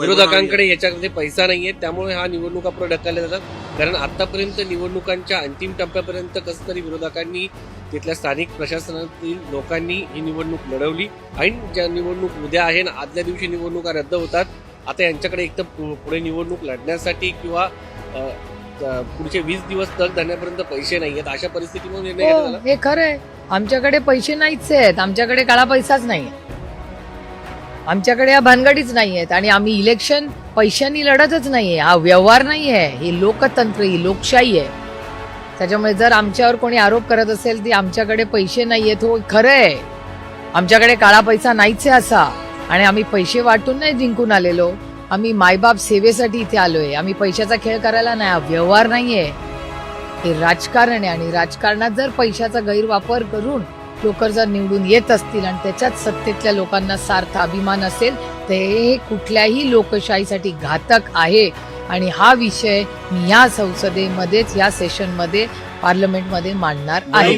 विरोधकांकडे याच्यामध्ये पैसा नाहीये त्यामुळे हा निवडणुका पुढे ढकलल्या जातात. कारण आतापर्यंत निवडणुकांच्या अंतिम टप्प्यापर्यंत कसं तरी विरोधकांनी तिथल्या स्थानिक प्रशासनातील लोकांनी ही निवडणूक लढवली. ऐन ज्या निवडणूक उद्या आहे ना आदल्या दिवशी निवडणुका रद्द होतात आता यांच्याकडे एक तर पुढे निवडणूक लढण्यासाठी किंवा पुढचे वीस दिवस तग धरण्यापर्यंत पैसे नाही आहेत. अशा परिस्थितीमध्ये निर्णय घेतला हो. हे खरं आहे आमच्याकडे पैसे नाहीच आहेत. आमच्याकडे काळा पैसाच नाही आमच्याकडे या भानगडीच नाही आहेत आणि आम्ही इलेक्शन पैशांनी लढतच नाही आहे हा व्यवहार नाही आहे ही लोकतंत्र ही लोकशाही आहे. त्याच्यामुळे जर आमच्यावर कोणी आरोप करत असेल की आमच्याकडे पैसे नाही आहेत हो खरं आहे आमच्याकडे काळा पैसा नाहीच आहे असा. आणि आम्ही पैसे वाटून नाही जिंकून आलेलो. आम्ही मायबाप सेवेसाठी इथे आलो आहे आम्ही पैशाचा खेळ करायला नाही. हा व्यवहार नाही आहे हे राजकारण आहे आणि राजकारणात जर पैशाचा गैरवापर करून लोक जर निवडून येत असतील आणि त्याच्यात सत्तेतल्या लोकांना सार्थ अभिमान असेल तर हे कुठल्याही लोकशाहीसाठी घातक आहे. आणि हा विषय मी या संसदेमध्येच या सेशनमध्ये पार्लमेंटमध्ये मांडणार आहे.